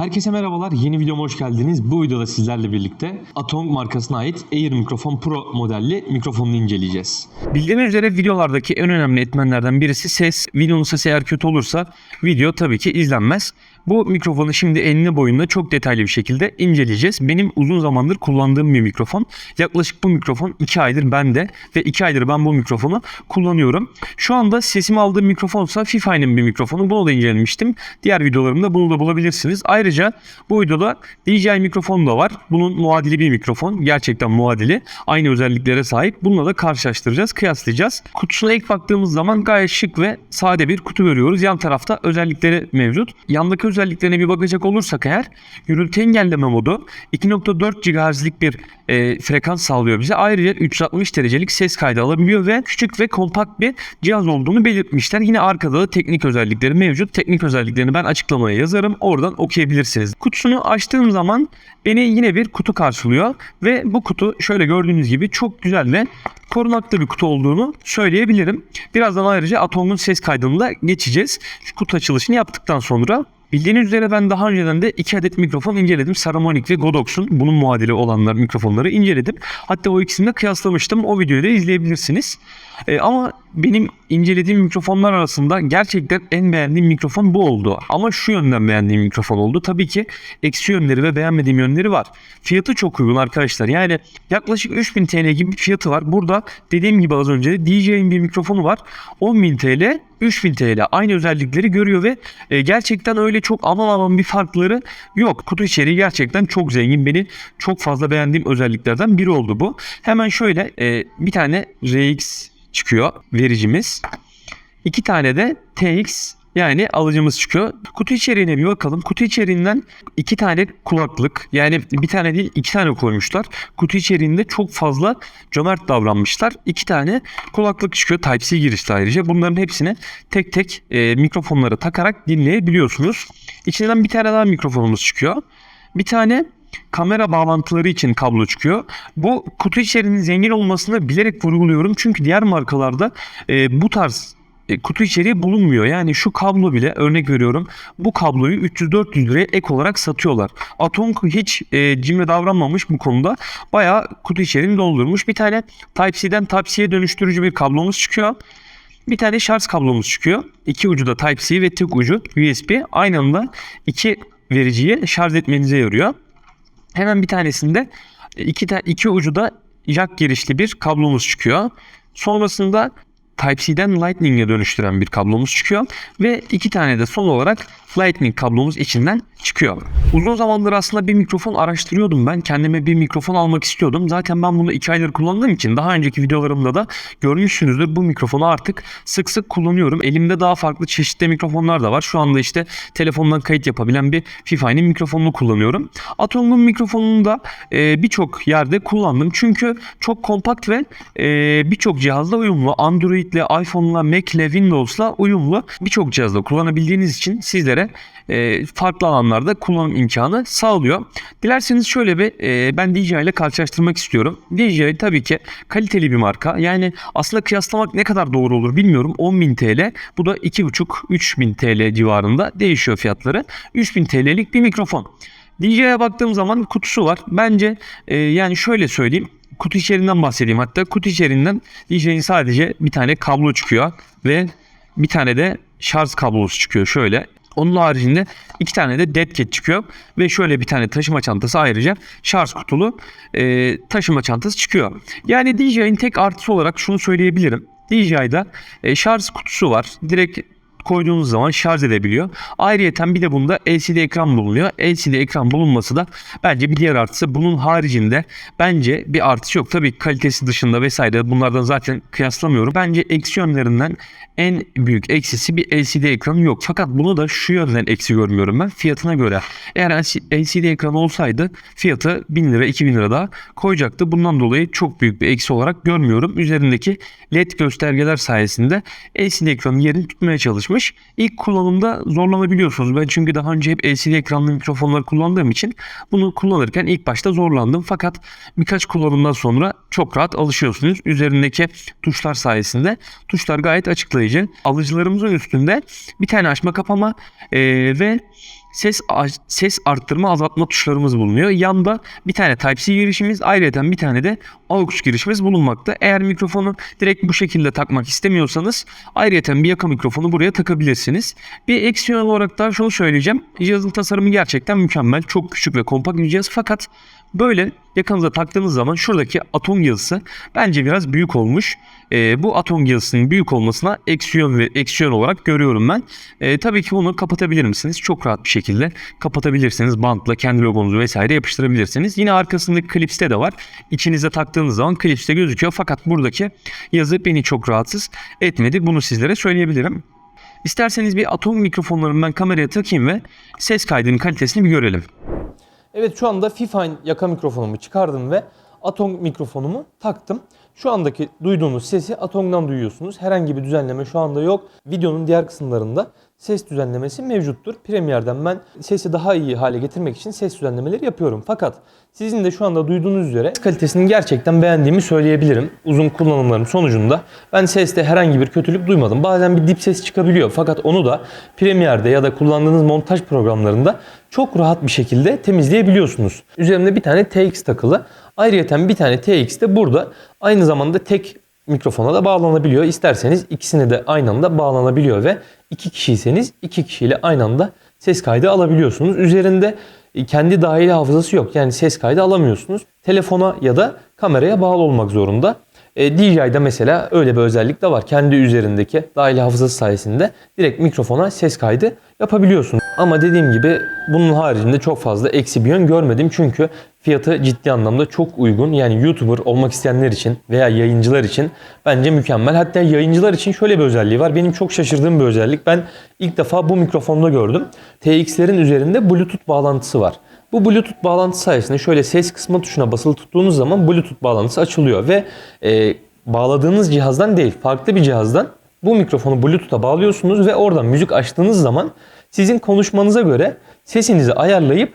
Herkese merhabalar. Yeni videoma hoş geldiniz. Bu videoda sizlerle birlikte Atom markasına ait Air Mikrofon Pro modelli mikrofonunu inceleyeceğiz. Bildiğiniz üzere videolardaki en önemli etmenlerden birisi ses. Videonun sesi eğer kötü olursa video tabii ki izlenmez. Bu mikrofonu şimdi enine boyunda çok detaylı bir şekilde inceleyeceğiz. Benim uzun zamandır kullandığım bir mikrofon. Yaklaşık bu mikrofon 2 aydır bende ve 2 aydır ben bu mikrofonu kullanıyorum. Şu anda sesimi aldığım mikrofonsa Fifay'ın bir mikrofonu. Bunu da incelemiştim. Diğer videolarımda bunu da bulabilirsiniz. Ayrıca bu videoda DJI mikrofonu da var. Bunun muadili bir mikrofon. Gerçekten muadili. Aynı özelliklere sahip. Bununla da karşılaştıracağız, kıyaslayacağız. Kutusuna ilk baktığımız zaman gayet şık ve sade bir kutu görüyoruz. Yan tarafta özellikleri mevcut. Yandaki özelliklerine bir bakacak olursak eğer gürültü engelleme modu 2.4 GHz'lik bir e, frekans sağlıyor bize. Ayrıca 360 derecelik ses kaydı alabiliyor ve küçük ve kompakt bir cihaz olduğunu belirtmişler. Yine arkada da teknik özellikleri mevcut. Teknik özelliklerini ben açıklamaya yazarım. Oradan okuyabilirsiniz. Kutusunu açtığım zaman beni yine bir kutu karşılıyor ve bu kutu şöyle gördüğünüz gibi çok güzel ve korunaklı bir kutu olduğunu söyleyebilirim. Birazdan ayrıca Atom'un ses kaydını da geçeceğiz. Şu kutu açılışını yaptıktan sonra Bildiğiniz üzere ben daha önceden de iki adet mikrofon inceledim. Saramonic ve Godox'un bunun muadili olanlar mikrofonları inceledim. Hatta o ikisini de kıyaslamıştım. O videoyu da izleyebilirsiniz. Ee, ama benim incelediğim mikrofonlar arasında gerçekten en beğendiğim mikrofon bu oldu. Ama şu yönden beğendiğim mikrofon oldu. Tabii ki eksi yönleri ve beğenmediğim yönleri var. Fiyatı çok uygun arkadaşlar. Yani yaklaşık 3000 TL gibi bir fiyatı var. Burada dediğim gibi az önce DJ'in bir mikrofonu var. 10.000 TL 3000 TL aynı özellikleri görüyor ve e, gerçekten öyle çok aman aman bir farkları yok. Kutu içeriği gerçekten çok zengin. Beni çok fazla beğendiğim özelliklerden biri oldu bu. Hemen şöyle e, bir tane RX çıkıyor vericimiz. İki tane de TX yani alıcımız çıkıyor. Kutu içeriğine bir bakalım. Kutu içeriğinden iki tane kulaklık yani bir tane değil iki tane koymuşlar. Kutu içeriğinde çok fazla cömert davranmışlar. İki tane kulaklık çıkıyor. Type-C girişli ayrıca. Bunların hepsini tek tek e, mikrofonlara takarak dinleyebiliyorsunuz. İçinden bir tane daha mikrofonumuz çıkıyor. Bir tane kamera bağlantıları için kablo çıkıyor. Bu kutu içeriğinin zengin olmasını bilerek vurguluyorum. Çünkü diğer markalarda e, bu tarz e, kutu içeriği bulunmuyor. Yani şu kablo bile örnek veriyorum. Bu kabloyu 300-400 liraya ek olarak satıyorlar. Atom hiç e, cimri davranmamış bu konuda. Bayağı kutu içeriğini doldurmuş. Bir tane Type-C'den Type-C'ye dönüştürücü bir kablomuz çıkıyor. Bir tane şarj kablomuz çıkıyor. İki ucu da Type-C ve tek ucu USB. Aynı anda iki vericiyi şarj etmenize yarıyor. Hemen bir tanesinde iki, iki ucu da jack girişli bir kablomuz çıkıyor. Sonrasında Type-C'den Lightning'e dönüştüren bir kablomuz çıkıyor. Ve iki tane de son olarak Lightning kablomuz içinden çıkıyor. Uzun zamandır aslında bir mikrofon araştırıyordum ben. Kendime bir mikrofon almak istiyordum. Zaten ben bunu iki aydır kullandığım için daha önceki videolarımda da görmüşsünüzdür. Bu mikrofonu artık sık sık kullanıyorum. Elimde daha farklı çeşitli mikrofonlar da var. Şu anda işte telefondan kayıt yapabilen bir Fifay'ın mikrofonunu kullanıyorum. Atom'un mikrofonunu da e, birçok yerde kullandım. Çünkü çok kompakt ve e, birçok cihazla uyumlu. Android'le, iPhone'la, Mac'le, Windows'la uyumlu. Birçok cihazda kullanabildiğiniz için sizlere e, farklı alanlarda kullanım imkanı sağlıyor. Dilerseniz şöyle bir e, ben DJI ile karşılaştırmak istiyorum. DJI tabii ki kaliteli bir marka. Yani aslında kıyaslamak ne kadar doğru olur bilmiyorum. 10.000 TL bu da 2.5-3.000 TL civarında değişiyor fiyatları. 3.000 TL'lik bir mikrofon. DJI'ye baktığım zaman kutusu var. Bence e, yani şöyle söyleyeyim. Kutu içeriğinden bahsedeyim hatta. Kutu içeriğinden DJI'nin sadece bir tane kablo çıkıyor ve bir tane de şarj kablosu çıkıyor şöyle. Onun haricinde iki tane de dead cat çıkıyor ve şöyle bir tane taşıma çantası ayrıca şarj kutulu e, taşıma çantası çıkıyor. Yani DJI'nin tek artısı olarak şunu söyleyebilirim. DJI'da e, şarj kutusu var. Direkt koyduğunuz zaman şarj edebiliyor. Ayrıyeten bir de bunda LCD ekran bulunuyor. LCD ekran bulunması da bence bir diğer artısı. Bunun haricinde bence bir artısı yok. Tabii kalitesi dışında vesaire bunlardan zaten kıyaslamıyorum. Bence eksi yönlerinden en büyük eksisi bir LCD ekranı yok. Fakat bunu da şu yönden eksi görmüyorum ben fiyatına göre. Eğer LCD ekran olsaydı fiyatı 1000 lira 2000 lira daha koyacaktı. Bundan dolayı çok büyük bir eksi olarak görmüyorum. Üzerindeki LED göstergeler sayesinde LCD ekranın yerini tutmaya çalışmış. İlk kullanımda zorlanabiliyorsunuz. Ben çünkü daha önce hep LCD ekranlı mikrofonlar kullandığım için bunu kullanırken ilk başta zorlandım. Fakat birkaç kullanımdan sonra çok rahat alışıyorsunuz. Üzerindeki tuşlar sayesinde tuşlar gayet açıklayıcı. Alıcılarımızın üstünde bir tane açma kapama eee, ve ses ses arttırma azaltma tuşlarımız bulunuyor. Yanda bir tane Type-C girişimiz, ayrıca bir tane de AUX girişimiz bulunmakta. Eğer mikrofonu direkt bu şekilde takmak istemiyorsanız ayrıca bir yaka mikrofonu buraya takabilirsiniz. Bir eksi yön olarak da şunu söyleyeceğim. Cihazın tasarımı gerçekten mükemmel. Çok küçük ve kompakt bir cihaz fakat böyle yakanıza taktığınız zaman şuradaki atom yazısı bence biraz büyük olmuş. Ee, bu atom yazısının büyük olmasına eksi yön ve eksi yön olarak görüyorum ben. Ee, tabii ki bunu kapatabilir misiniz? Çok rahat bir şekilde kapatabilirsiniz. Bantla kendi logonuzu vesaire yapıştırabilirsiniz. Yine arkasındaki klipste de var. İçinize taktığınız zaman klipste gözüküyor. Fakat buradaki yazı beni çok rahatsız etmedi. Bunu sizlere söyleyebilirim. İsterseniz bir atom mikrofonlarını ben kameraya takayım ve ses kaydının kalitesini bir görelim. Evet şu anda Fifine yaka mikrofonumu çıkardım ve Atong mikrofonumu taktım. Şu andaki duyduğunuz sesi Atong'dan duyuyorsunuz. Herhangi bir düzenleme şu anda yok. Videonun diğer kısımlarında ses düzenlemesi mevcuttur. Premiere'den ben sesi daha iyi hale getirmek için ses düzenlemeleri yapıyorum. Fakat sizin de şu anda duyduğunuz üzere kalitesini gerçekten beğendiğimi söyleyebilirim. Uzun kullanımlarım sonucunda ben seste herhangi bir kötülük duymadım. Bazen bir dip ses çıkabiliyor fakat onu da Premiere'de ya da kullandığınız montaj programlarında çok rahat bir şekilde temizleyebiliyorsunuz. Üzerimde bir tane TX takılı. Ayrıca bir tane TX de burada aynı zamanda tek mikrofona da bağlanabiliyor. İsterseniz ikisine de aynı anda bağlanabiliyor ve iki kişiyseniz iki kişiyle aynı anda ses kaydı alabiliyorsunuz. Üzerinde kendi dahili hafızası yok. Yani ses kaydı alamıyorsunuz. Telefona ya da kameraya bağlı olmak zorunda. E, DJI'de mesela öyle bir özellik de var. Kendi üzerindeki dahili hafızası sayesinde direkt mikrofona ses kaydı yapabiliyorsun. Ama dediğim gibi bunun haricinde çok fazla eksi bir yön görmedim. Çünkü fiyatı ciddi anlamda çok uygun. Yani YouTuber olmak isteyenler için veya yayıncılar için bence mükemmel. Hatta yayıncılar için şöyle bir özelliği var. Benim çok şaşırdığım bir özellik. Ben ilk defa bu mikrofonda gördüm. TX'lerin üzerinde Bluetooth bağlantısı var. Bu Bluetooth bağlantısı sayesinde şöyle ses kısmı tuşuna basılı tuttuğunuz zaman Bluetooth bağlantısı açılıyor ve e, bağladığınız cihazdan değil farklı bir cihazdan bu mikrofonu Bluetooth'a bağlıyorsunuz ve oradan müzik açtığınız zaman sizin konuşmanıza göre sesinizi ayarlayıp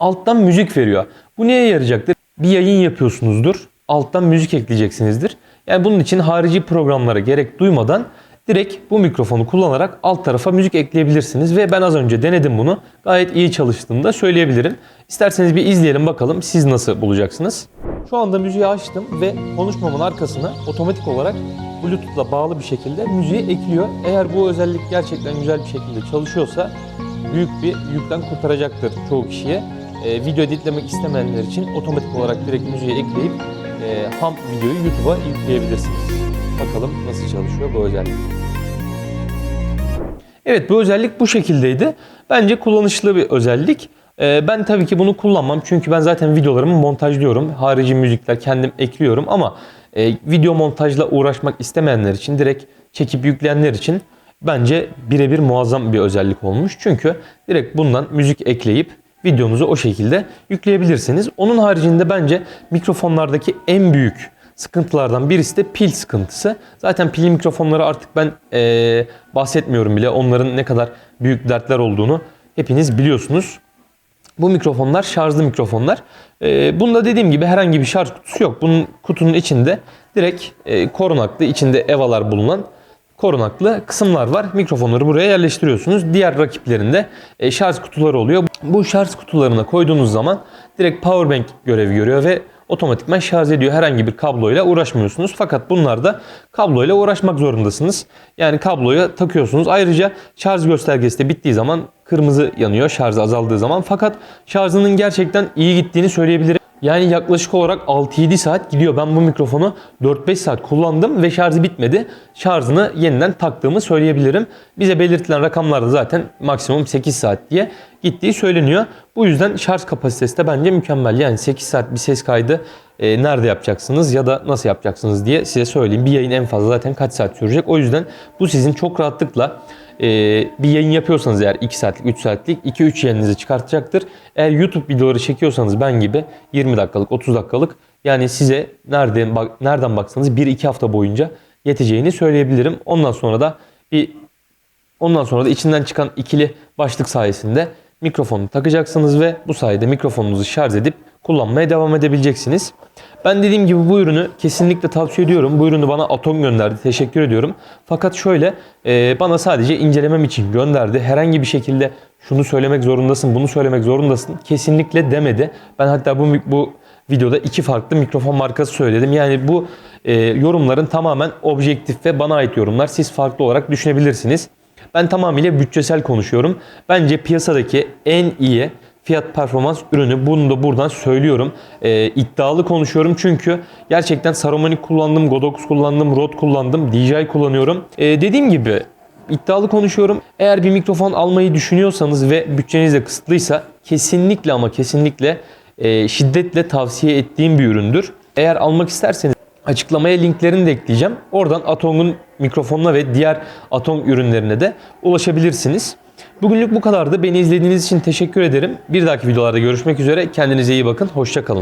alttan müzik veriyor. Bu neye yarayacaktır? Bir yayın yapıyorsunuzdur. Alttan müzik ekleyeceksinizdir. Yani bunun için harici programlara gerek duymadan direkt bu mikrofonu kullanarak alt tarafa müzik ekleyebilirsiniz. Ve ben az önce denedim bunu. Gayet iyi çalıştığını da söyleyebilirim. İsterseniz bir izleyelim bakalım siz nasıl bulacaksınız. Şu anda müziği açtım ve konuşmamın arkasına otomatik olarak Bluetooth'la bağlı bir şekilde müziği ekliyor. Eğer bu özellik gerçekten güzel bir şekilde çalışıyorsa büyük bir yükten kurtaracaktır çoğu kişiye. Ee, video editlemek istemeyenler için otomatik olarak direkt müziği ekleyip e, ham videoyu YouTube'a yükleyebilirsiniz. Bakalım nasıl çalışıyor bu özellik. Evet bu özellik bu şekildeydi. Bence kullanışlı bir özellik. Ee, ben tabii ki bunu kullanmam çünkü ben zaten videolarımı montajlıyorum. Harici müzikler kendim ekliyorum ama e, video montajla uğraşmak istemeyenler için direkt çekip yükleyenler için bence birebir muazzam bir özellik olmuş. Çünkü direkt bundan müzik ekleyip videonuzu o şekilde yükleyebilirsiniz. Onun haricinde bence mikrofonlardaki en büyük sıkıntılardan birisi de pil sıkıntısı. Zaten pilli mikrofonları artık ben e, bahsetmiyorum bile. Onların ne kadar büyük dertler olduğunu hepiniz biliyorsunuz. Bu mikrofonlar şarjlı mikrofonlar. E, bunda dediğim gibi herhangi bir şarj kutusu yok. Bunun kutunun içinde direkt e, korunaklı, içinde evalar bulunan korunaklı kısımlar var. Mikrofonları buraya yerleştiriyorsunuz. Diğer rakiplerinde e, şarj kutuları oluyor. Bu şarj kutularına koyduğunuz zaman direkt powerbank görevi görüyor ve otomatikman şarj ediyor. Herhangi bir kabloyla uğraşmıyorsunuz. Fakat bunlarda kabloyla uğraşmak zorundasınız. Yani kabloya takıyorsunuz. Ayrıca şarj göstergesi de bittiği zaman kırmızı yanıyor şarj azaldığı zaman. Fakat şarjının gerçekten iyi gittiğini söyleyebilirim. Yani yaklaşık olarak 6-7 saat gidiyor. Ben bu mikrofonu 4-5 saat kullandım ve şarjı bitmedi. Şarjını yeniden taktığımı söyleyebilirim. Bize belirtilen rakamlarda zaten maksimum 8 saat diye gittiği söyleniyor. Bu yüzden şarj kapasitesi de bence mükemmel. Yani 8 saat bir ses kaydı e, nerede yapacaksınız ya da nasıl yapacaksınız diye size söyleyeyim. Bir yayın en fazla zaten kaç saat sürecek. O yüzden bu sizin çok rahatlıkla e, bir yayın yapıyorsanız eğer 2 saatlik, 3 saatlik 2-3 yayınınızı çıkartacaktır. Eğer YouTube videoları çekiyorsanız ben gibi 20 dakikalık, 30 dakikalık yani size nereden, bak, nereden baksanız 1-2 hafta boyunca yeteceğini söyleyebilirim. Ondan sonra da bir ondan sonra da içinden çıkan ikili başlık sayesinde mikrofonu takacaksınız ve bu sayede mikrofonunuzu şarj edip kullanmaya devam edebileceksiniz. Ben dediğim gibi bu ürünü kesinlikle tavsiye ediyorum. Bu ürünü bana Atom gönderdi. Teşekkür ediyorum. Fakat şöyle e, bana sadece incelemem için gönderdi. Herhangi bir şekilde şunu söylemek zorundasın, bunu söylemek zorundasın kesinlikle demedi. Ben hatta bu bu videoda iki farklı mikrofon markası söyledim. Yani bu e, yorumların tamamen objektif ve bana ait yorumlar. Siz farklı olarak düşünebilirsiniz. Ben tamamıyla bütçesel konuşuyorum. Bence piyasadaki en iyi fiyat performans ürünü. Bunu da buradan söylüyorum. Ee, iddialı konuşuyorum çünkü gerçekten Saramonic kullandım, Godox kullandım, Rode kullandım, DJI kullanıyorum. Ee, dediğim gibi iddialı konuşuyorum. Eğer bir mikrofon almayı düşünüyorsanız ve bütçeniz de kısıtlıysa kesinlikle ama kesinlikle e, şiddetle tavsiye ettiğim bir üründür. Eğer almak isterseniz Açıklamaya linklerini de ekleyeceğim. Oradan Atong'un mikrofonuna ve diğer Atong ürünlerine de ulaşabilirsiniz. Bugünlük bu kadardı. Beni izlediğiniz için teşekkür ederim. Bir dahaki videolarda görüşmek üzere. Kendinize iyi bakın. Hoşça kalın.